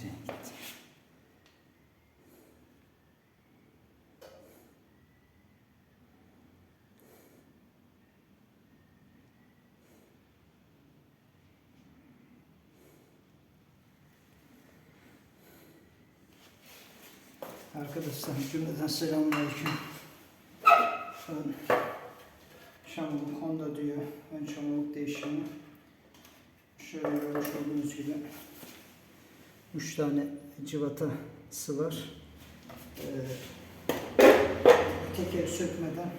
Nereye gitti? Arkadaşlar cümleden selamünaleyküm. Ön çamurluk Honda diyor. Ön çamurluk değişimi. Şöyle görmüş olduğunuz gibi 3 tane civatası var. Ee, teker sökmeden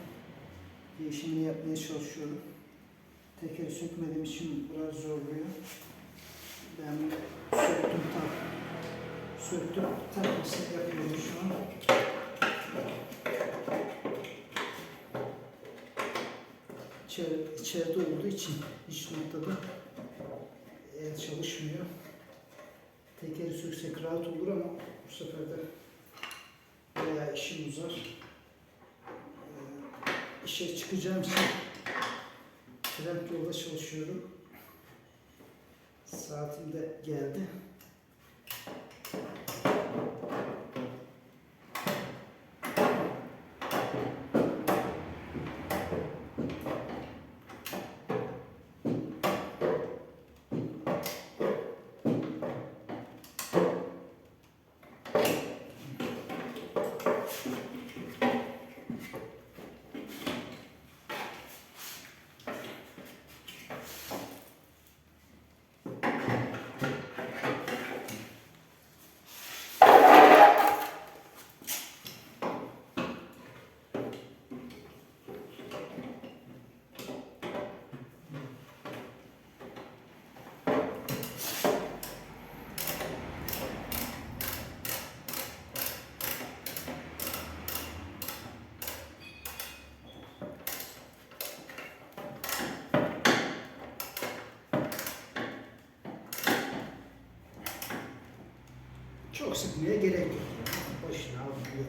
değişimini yapmaya çalışıyorum. Teker sökmediğim için biraz zorluyor. Ben söktüm tak. Söktüm takması yapıyorum şu an. İçeri, içeride olduğu için iç noktada el çalışmıyor. Tekeri söksek rahat olur ama bu sefer de bayağı işim uzar. Ee, işe çıkacağım için trend yolda çalışıyorum. Saatim de geldi. Çok sıkmaya gerek yok. Başına alıyor.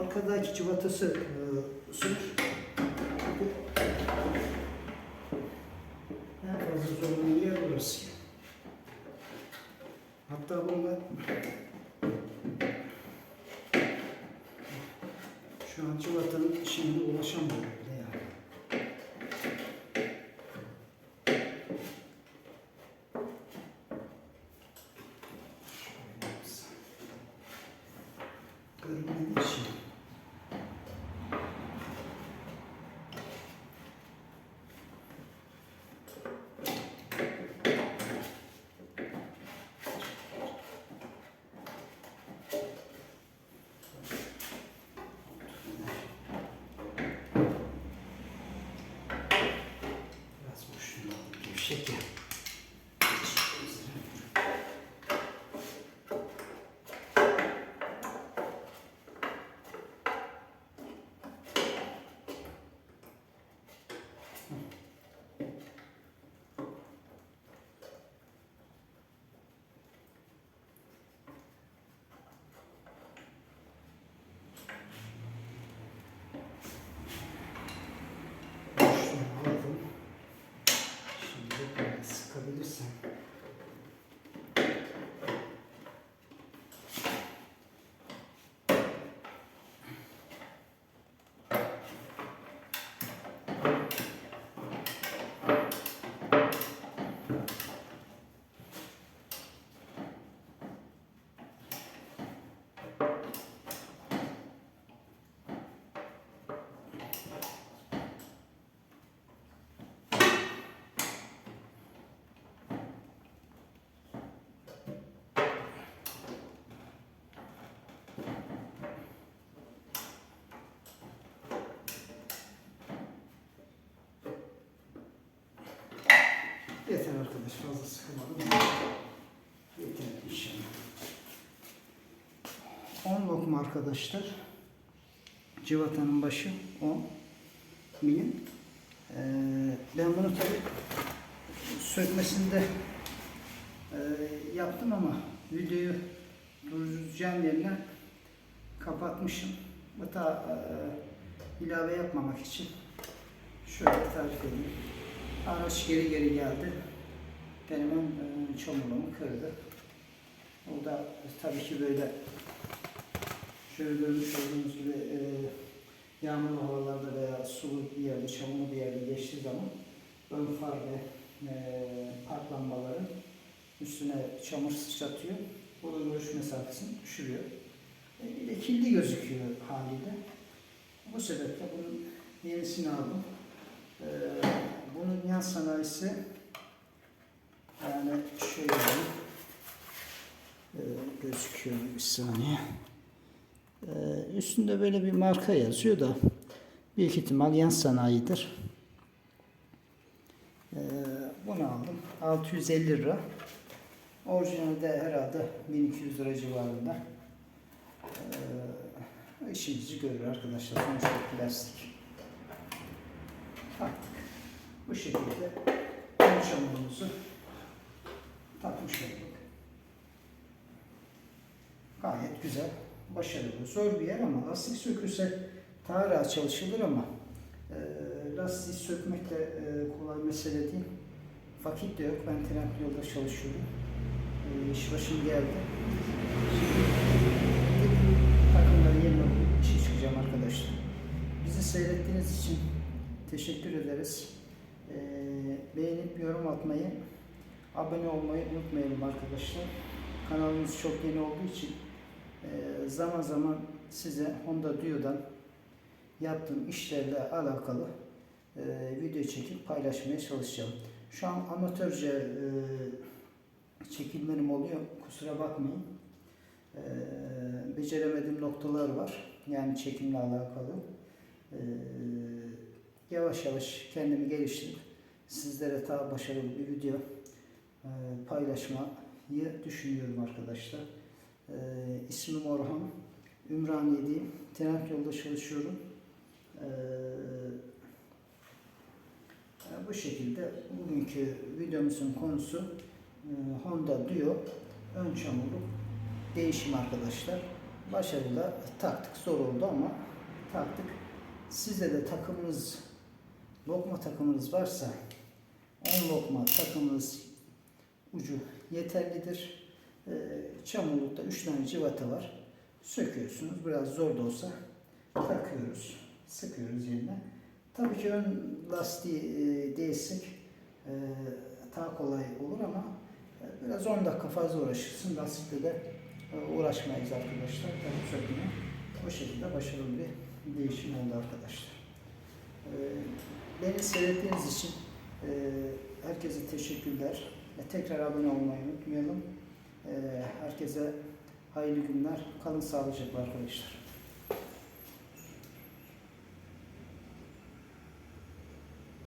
Arkadaki civatası e, sür. En fazla zorlanan yer burası. Hatta ben şu an civatanın şimdi ulaşamıyorum 跟你起。Arkadaş fazla sıkılmadım. Yeter inşallah. 10 lokma arkadaşlar. Civatanın başı 10 milim. Ee, ben bunu tabi sökmesinde e, yaptım ama videoyu durduracağım yerine kapatmışım. Hatta e, ilave yapmamak için şöyle tarif edeyim. Araç geri geri geldi. Benim çamurluğumu kırdı. O da tabii ki böyle şöyle görmüş olduğunuz gibi e, yağmurlu havalarda veya sulu bir yerde, çamurlu bir yerde geçtiği zaman ön far ve e, park lambaları üstüne çamur sıçratıyor. Bu da görüş mesafesini düşürüyor. E, bir de kilidi gözüküyor haliyle. Bu sebeple bunun yenisini aldım. E, bunun yan sanayisi yani şöyle. E, gözüküyor bir saniye. E, üstünde böyle bir marka yazıyor da büyük ihtimal yan sanayidir. E, bunu aldım. 650 lira. Orijinalde herhalde 1200 lira civarında. E, işimizi görür arkadaşlar. Sonuçta plastik. Taktık. Bu şekilde çamurumuzu takmış olduk. Gayet güzel, başarılı. Zor bir yer ama lastik sökülse rahat çalışılır ama e, lastiği sökmek de e, kolay mesele değil. Vakit de yok. Ben tren yolda çalışıyorum. E, iş başım geldi. Şimdi takımları yerine işe çıkacağım arkadaşlar. Bizi seyrettiğiniz için teşekkür ederiz. E, beğenip yorum atmayı, abone olmayı unutmayalım arkadaşlar. Kanalımız çok yeni olduğu için e, zaman zaman size Honda Dio'dan yaptığım işlerle alakalı e, video çekip paylaşmaya çalışacağım. Şu an amatörce e, çekimlerim oluyor. Kusura bakmayın. Beceremediğim noktalar var. Yani çekimle alakalı. Yavaş yavaş kendimi geliştirip sizlere daha başarılı bir video paylaşmayı düşünüyorum arkadaşlar. E, ismim Orhan. Ümraniye'deyim. Trend yolda çalışıyorum. E, e, bu şekilde bugünkü videomuzun konusu e, Honda Dio ön çamurluk değişim arkadaşlar. Başarılı taktık. Zor oldu ama taktık. Sizde de takımınız lokma takımınız varsa 10 lokma takımınız ucu yeterlidir. Ee, çamurlukta 3 tane civata var. Söküyorsunuz. Biraz zor da olsa takıyoruz. Sıkıyoruz yerine. Tabii ki ön lastiği e, e, daha kolay olur ama e, biraz 10 dakika fazla uğraşırsın. Lastikte de e, uğraşmayız arkadaşlar. Tabii sökmeye. O şekilde başarılı bir değişim oldu arkadaşlar. E, beni seyrettiğiniz için herkese teşekkürler. Tekrar abone olmayı unutmayalım. E, herkese hayırlı günler. Kalın sağlıcakla arkadaşlar.